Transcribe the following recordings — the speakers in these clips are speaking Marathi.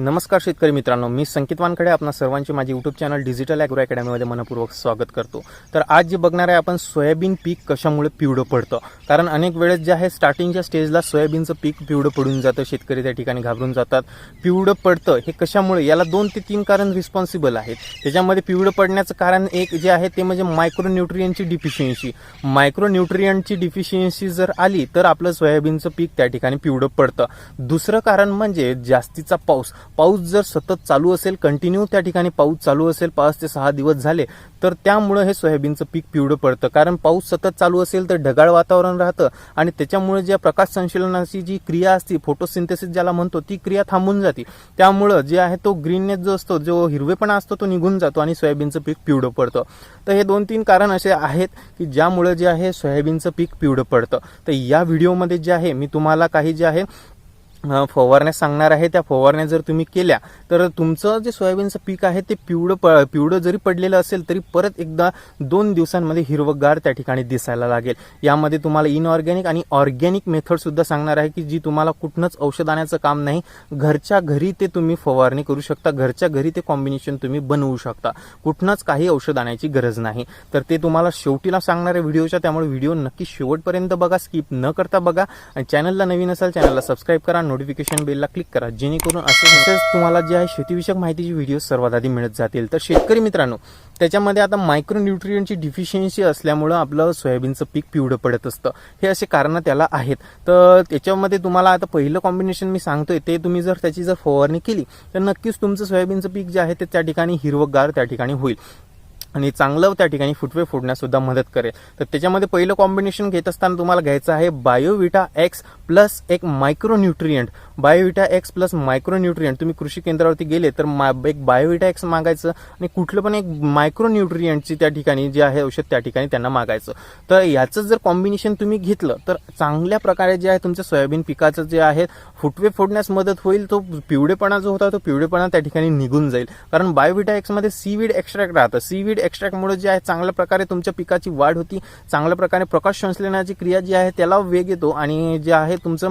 नमस्कार शेतकरी मित्रांनो मी संकेत वानकडे आपणा सर्वांचे माझे युट्यूब चॅनल डिजिटल ॲग्रो अकॅडमीमध्ये मनपूर्वक स्वागत करतो. तर आज जे बघणार आहे आपण सोयाबीन पीक कशामुळे पिवळं पडतं? कारण अनेक वेळेस जे आहे स्टार्टिंगच्या स्टेजला सोयाबीनचं पीक पिवळं पडून जातं शेतकरी त्या ठिकाणी घाबरून जातात. पिवळं पडतं हे कशामुळे? याला दोन ते तीन कारण रिस्पॉन्सिबल आहेत. त्याच्यामध्ये पिवळं पडण्याचं कारण एक जे आहे ते म्हणजे मायक्रोन्यूट्रियनची डिफिशियन्सी मायक्रोन्यूट्रियनची डिफिशियन्सी जर आली तर आपलं सोयाबीनचं पीक त्या ठिकाणी पिवळं पडतं. दुसरं कारण म्हणजे जास्तीचा पाऊस. पाऊस जर सतत चालू असेल कंटिन्यू त्या ठिकाणी पाऊस चालू असेल पाच ते सहा दिवस झाले तर त्यामुळं हे सोयाबीनचं पीक पिवळं पडतं. कारण पाऊस सतत चालू असेल तर ढगाळ वातावरण राहतं आणि त्याच्यामुळे ज्या प्रकाश संशलनाची जी क्रिया असते फोटोसिंथेसिस ज्याला म्हणतो ती क्रिया थांबून जाते. त्यामुळं जे आहे तो ग्रीननेस जो असतो जो हिरवेपणा असतो तो निघून जातो आणि सोयाबीनचं पीक पिवळं पडतं. तर हे दोन तीन कारण असे आहेत की ज्यामुळे जे आहे सोयाबीनचं पीक पिवळं पडतं. तर या व्हिडिओमध्ये जे आहे मी तुम्हाला काही जे आहे फवारण्या सांगणार आहे त्या फवारण्या जर तुम्ही केल्या तर तुमचं जे सोयाबीनचं पीक आहे ते पिवळं प पिवळं जरी पडलेलं असेल तरी परत एकदा दोन दिवसांमध्ये हिरवगार त्या ठिकाणी दिसायला लागेल. यामध्ये तुम्हाला इनऑर्गॅनिक आणि ऑर्गॅनिक मेथडसुद्धा सांगणार आहे की जी तुम्हाला कुठनंच औषध आणायचं काम नाही. घरच्या घरी ते तुम्ही फवारणी करू शकता घरच्या घरी ते कॉम्बिनेशन तुम्ही बनवू शकता. कुठनंच काही औषध आणायची गरज नाही. तर ते तुम्हाला शेवटीला सांगणार आहे व्हिडिओच्या त्यामुळे व्हिडिओ नक्की शेवटपर्यंत बघा स्किप न करता बघा. आणि चॅनलला नवीन असाल चॅनलला सबस्क्राईब करा नोटिफिकेशन बेलला क्लिक करा. जेणेकरून असे तसेच तुम्हाला जे आहे शेतीविषयक माहितीची व्हिडिओ सर्वात आधी मिळत जातील. तर शेतकरी मित्रांनो त्याच्यामध्ये आता मायक्रोन्यूट्रियनची डिफिशियन्सी असल्यामुळं आपलं सोयाबीनचं पीक पिवळं पडत असतं. हे असे कारणं त्याला आहेत. तर त्याच्यामध्ये तुम्हाला आता पहिलं कॉम्बिनेशन मी सांगतोय ते तुम्ही जर त्याची जर फवारणी केली तर नक्कीच तुमचं सोयाबीनचं पीक जे आहे ते त्या ठिकाणी हिरवगार त्या ठिकाणी होईल. आणि चांगलं त्या ठिकाणी फुटवे फोडण्यासुद्धा मदत करेल. तर त्याच्यामध्ये पहिलं कॉम्बिनेशन घेत असताना तुम्हाला घ्यायचं आहे बायोविटा एक्स प्लस एक micronutrient Biovita X plus micronutrient तुम्ही कृषी केंद्रावरती गेले तर मा एक बायोविटा एक्स मागायचं आणि कुठलं पण एक मायक्रोन्यूट्रियंटची त्या ठिकाणी जे आहे औषध त्या ठिकाणी त्यांना मागायचं. तर याचं जर कॉम्बिनेशन तुम्ही घेतलं तर चांगल्या प्रकारे जे आहे तुमच्या सोयाबीन पिकाचं जे आहे फुटवे फोडण्यास मदत होईल तो पिवळेपणा जो होता तो पिवळेपणा त्या ठिकाणी निघून जाईल. कारण बायोविटा एक्समध्ये सीविड एक्स्ट्रॅक्ट राहतं. सीविड एक्स्ट्रॅक्टमुळे जे आहे चांगल्या प्रकारे तुमच्या पिकाची वाढ होती चांगल्या प्रकारे प्रकाश संश्लेषणाची क्रिया जी आहे त्याला वेग येतो आणि जे आहे तुमचं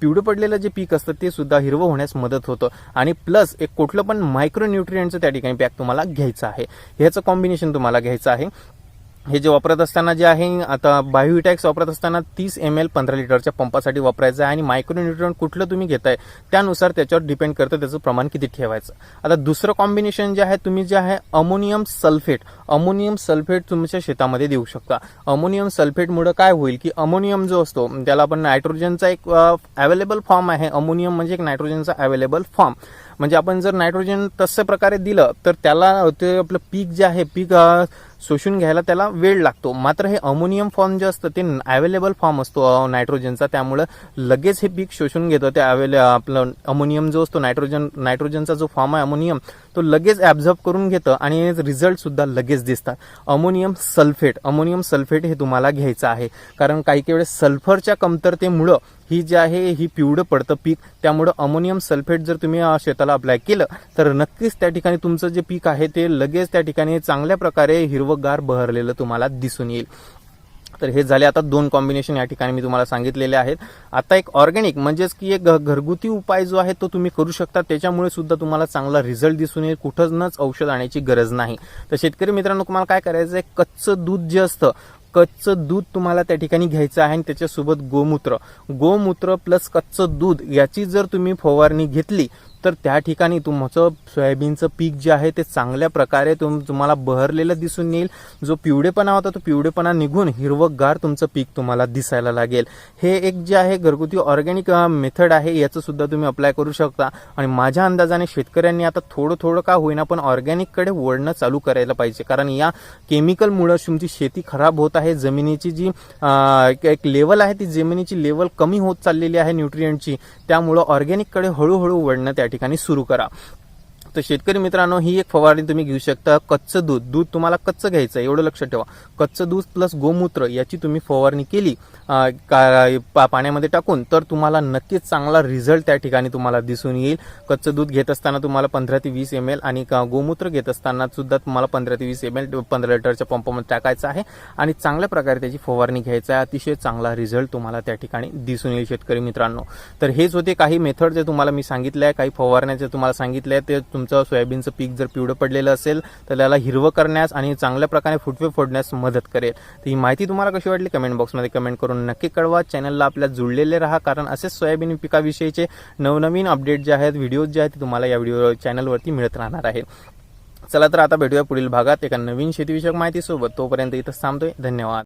पिवळं पडलेलं जे पीक असतं ते सुद्धा हिरवं होण्यास मदत होतं. आणि प्लस एक कुठलं पण मायक्रोन्यूट्रियंटचं त्या ठिकाणी पॅक तुम्हाला घ्यायचं आहे. ह्याचं कॉम्बिनेशन तुम्हाला घ्यायचं आहे. हे जे वापरत असताना जे आहे आता बायोविटॅक्स वापरत असताना तीस एम एल पंधरा लिटरच्या पंपासाठी वापरायचं आहे आणि मायक्रोन्युट्रॉन कुठलं तुम्ही घेताय त्यानुसार त्याच्यावर डिपेंड करतं त्याचं प्रमाण किती ठेवायचं. आता दुसरं कॉम्बिनेशन जे आहे तुम्ही जे आहे अमोनियम सल्फेट अमोनियम सल्फेट तुमच्या शेतामध्ये देऊ शकता. अमोनियम सल्फेटमुळं काय होईल की अमोनियम जो असतो त्याला आपण नायट्रोजनचा एक अवेलेबल फॉर्म आहे. अमोनियम म्हणजे एक नायट्रोजनचा अवेलेबल फॉर्म म्हणजे आपण जर नायट्रोजन तसं प्रकारे दिलं तर त्याला ते आपलं पीक जे आहे पीक शोषून घ्यायला त्याला वेळ लागतो. मात्र हे अमोनियम फॉर्म जे असतं ते अवेलेबल फॉर्म असतो नायट्रोजनचा त्यामुळं लगेच हे पीक शोषून घेतं. ते अवेले आपलं अमोनियम जो असतो नायट्रोजन नायट्रोजनचा जो फॉर्म आहे अमोनियम तो लगेच ॲब्झॉर्ब करून घेतं आणि रिझल्ट सुद्धा लगेच दिसतात. अमोनियम सल्फेट अमोनियम सल्फेट हे तुम्हाला घ्यायचं आहे. कारण काही काही वेळेस सल्फरच्या कमतरतेमुळं ही जी आहे ही पिवळं पडतं पीक. त्यामुळं अमोनियम सल्फेट जर तुम्ही शेताला अप्लाय केलं तर नक्कीच त्या ठिकाणी तुमचं जे पीक आहे ते लगेच त्या ठिकाणी चांगल्या प्रकारे हिरवगार बहरलेलं तुम्हाला दिसून येईल. तर हे झाले आता दोन कॉम्बिनेशन या ठिकाणी मी तुम्हाला सांगितलेले आहेत. आता एक ऑर्गॅनिक म्हणजेच की एक घरगुती उपाय जो आहे तो तुम्ही करू शकता. त्याच्यामुळे सुद्धा तुम्हाला चांगला रिझल्ट दिसून येईल. कुठंच औषध आणायची गरज नाही. तर शेतकरी मित्रांनो तुम्हाला काय करायचं आहे कच्चं दूध जे असतं कच्चं दूध तुम्हाला त्या ठिकाणी घ्यायचं आहे आणि त्याच्यासोबत गोमूत्र. गोमूत्र प्लस कच्चं दूध याची जर तुम्ही फवारणी घेतली तर त्या ठिकाणी तुमचं सोयाबीनचं पीक जे आहे ते चांगल्या प्रकारे तुम तुम्हाला बहरलेलं दिसून येईल. जो पिवळेपणा होता तो पिवळेपणा निघून हिरवगार तुमचं पीक तुम्हाला दिसायला लागेल. हे एक जे आहे घरगुती ऑर्गॅनिक मेथड आहे याचं सुद्धा तुम्ही अप्लाय करू शकता. आणि माझ्या अंदाजाने शेतकऱ्यांनी आता थोडं थोडं का होईना पण ऑर्गॅनिककडे वळणं चालू करायला पाहिजे. कारण या केमिकलमुळं तुमची शेती खराब होत आहे. जमिनीची जी एक- एक लेवल आहे ती जमिनीची लेवल कमी होत चाललेली आहे न्यूट्रियंटची त्यामुळं ऑर्गॅनिककडे हळूहळू वळणं त्या ठिकाणी सुरू करा. तर शेतकरी मित्रांनो ही एक फवारणी तुम्ही घेऊ शकता. कच्चं दूध दूध तुम्हाला कच्चं घ्यायचं आहे एवढं लक्षात ठेवा. कच्चं दूध प्लस गोमूत्र याची तुम्ही फवारणी केली का- पाण्यामध्ये टाकून तर तुम्हाला नक्कीच चांगला रिझल्ट त्या ठिकाणी तुम्हाला दिसून येईल. कच्चं दूध घेत असताना तुम्हाला पंधरा ते वीस एम एल आणि गोमूत्र घेत असताना सुद्धा तुम्हाला पंधरा ते वीस एम एल पंधरा लिटरच्या पंपामध्ये टाकायचं आहे आणि चांगल्या प्रकारे त्याची फवारणी घ्यायचा आहे. अतिशय चांगला रिझल्ट तुम्हाला त्या ठिकाणी दिसून येईल शेतकरी मित्रांनो. तर हेच होते काही मेथड जे तुम्हाला मी सांगितले आहे काही फवारण्याचे तुम्हाला सांगितले आहे ते तुमचं सोयाबीनचं पीक जर पिवळं पडलेलं असेल तर त्याला हिरवं करण्यास आणि चांगल्या प्रकारे फुटवे फोडण्यास मदत करेल. तर ही माहिती तुम्हाला कशी वाटली? कमेंट बॉक्समध्ये कमेंट करून नक्की कळवा. चॅनलला आपल्या जुळलेले राहा कारण असेच सोयाबीन पिकाविषयीचे नवनवीन अपडेट जे आहेत व्हिडिओज जे आहेत ते तुम्हाला या व्हिडिओ चॅनलवरती मिळत राहणार आहे. चला तर आता भेटूया पुढील भागात. एका नवीन शेतीविषयक माहितीसोबत. तोपर्यंत इथं थांबतोय. धन्यवाद.